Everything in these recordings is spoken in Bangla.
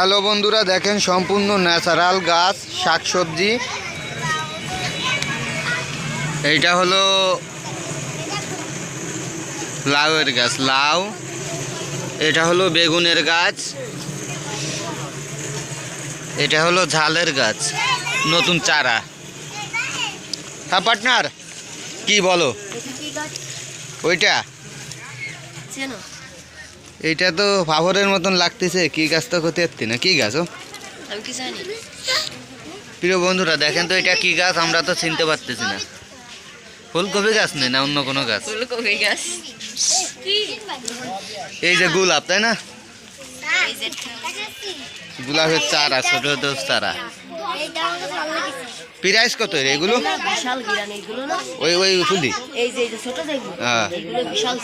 হ্যালো বন্ধুরা দেখেন সম্পূর্ণ ন্যাচারাল গাছ শাকসবজি। এইটা হলো লাউয়ের গাছ লাউ। এটা হলো বেগুনের গাছ। এটা হলো ঝালের গাছ নতুন চারা। হ্যাঁ পার্টনার কি বলো? ওইটা? এইটা তো ফাভরের মতন লাগতেছে কি গাছ তো করতে পারতি না কি গাছ ও? প্রিয় বন্ধুরা দেখেন তো এটা কি গাছ আমরা তো চিনতে পারতেছি না। ফুলকপি গাছ নেই না অন্য কোনো গাছ? ফুলকপি গাছ। এই যে গোলাপ তাই না? এই গোলাপের চারা ছোট ছোট চারা। প্রাইস কত রে এগুলো? ওই ওই ফুলি এই যে ছোট হ্যাঁ। বিশাল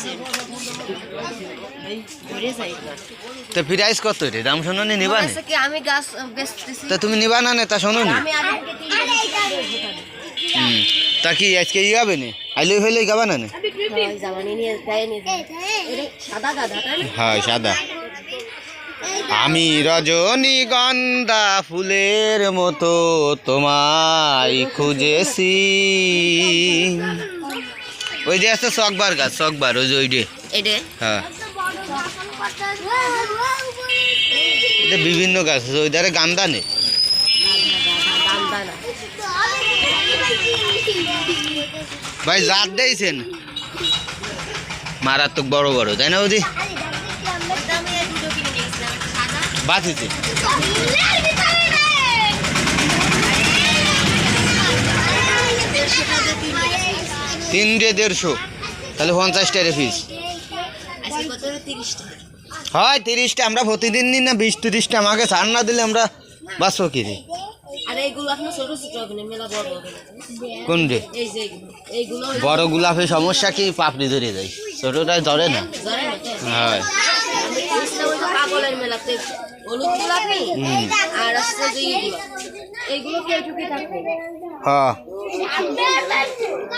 তো প্রাইস কত রে? দাম শোনো নি নিবা কি আমি গাছ বেচতেছি তা তুমি নিবা না নে তা শোনো নি। হুম। তা কি আজকে ই হবে নি? আইলে ফেলে গাবা না নে? হ্যাঁ সাদা। আমি রজনীগন্ধা ফুলের মতো তোমায় খুঁজেছি। ওই যে আছে চকবার গাছ চকবার ওই যে ওই যে। হ্যাঁ। বিভিন্ন গাছ আছে, ওই ধারে গান্দা নেই। ভাই জাত দিয়েছেন। মারাত্মক বড় বড়, তাই না ওদি বাঁচিছে তিনটে তিনটে দেড়শো, তাহলে পঞ্চাশ টাকা পিস আজকে কত তিরিশ টাকা হয় তিরিশটা আমরা প্রতিদিন নিই না বিশ তিরিশটা। আমাকে ছাড় না দিলে আমরা বাঁচবো কি রে? কোন রে? বড় গোলাপের সমস্যা কি? পাপড়ি ধরে যায় ছোটটা ধরে না। হয়। হ্যাঁ।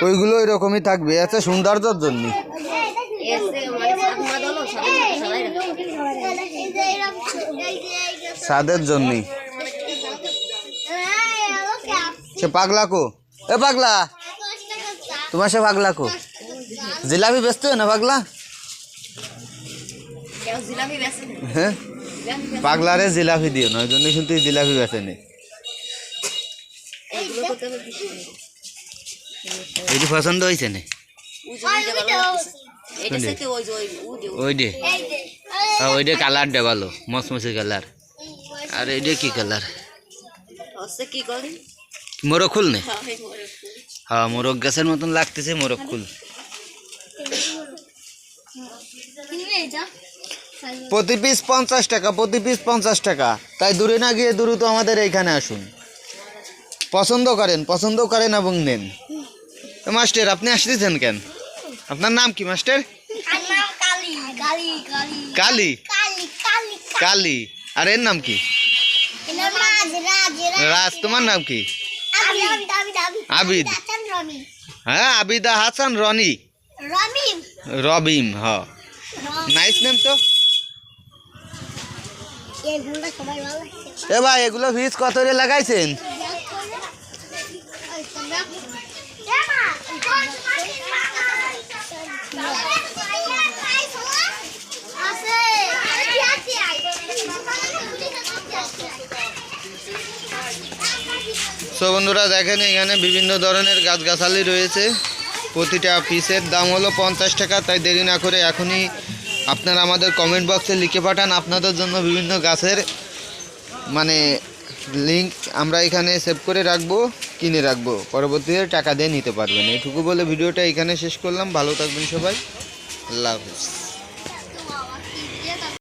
ওইগুলো এরকমই থাকবে। আচ্ছা সৌন্দর্যের জন্য এসে মানে সাত মা দলো সবাই সবাই স্বাদের জন্যই। সে পাগলা কো? এ পাগলা। তোমার সে পাগলা কো? জিলাপি ব্যস্ত না পাগলা? হ্যাঁ? পাগলারে জিলাপি দিও না জন্য কিন্তু জিলাপি বেচে নেই এইগুলো করতে হবে বিক্রি করে। এটি পছন্দ হয়েছে না? ওই ডে ওই ডে কালার দেবালো মসমসি কালার। আর এই ডে কি কালার? হচ্ছে কি করে মোরগ ফুল নে? হ্যাঁ, এই মরে ফুল। হ্যাঁ মোরগ গাছের মতন লাগতেছে মোরগ ফুল। প্রতি পিস পঞ্চাশ টাকা প্রতি পিস পঞ্চাশ টাকা। তাই দূরে না গিয়ে দ্রুত আমাদের এইখানে আসুন। পছন্দ করেন পছন্দ করেন এবং নেন। মাস্টার আপনি আসতেছেন কেন? আপনার নাম কি মাস্টার? কালী। কালী। আর এর নাম কি? রাজ তোমার নাম কি? আবিদ। হ্যাঁ আবিদা হাসান রনি। রবিম। হ। নাইস নেম তো। এ ভাই এগুলো ফিজ কত রে লাগাইছেন? সো বন্ধুরা, দেখেন এখানে বিভিন্ন ধরনের গাছগাছালি রয়েছে। প্রতিটা পিসের দাম হলো পঞ্চাশ টাকা, তাই দেরি না করে এখনই আপনারা আমাদের কমেন্ট বক্সে লিখে পাঠান আপনাদের জন্য বিভিন্ন গাছের মানে লিঙ্ক আমরা এখানে সেভ করে রাখব, কিনে রাখব। পরবর্তীতে টাকা দিয়ে নিতে পারবেন। এইটুকু বলে ভিডিওটা এখানে শেষ করলাম। ভালো থাকবেন সবাই। আল্লাহ হাফিজ।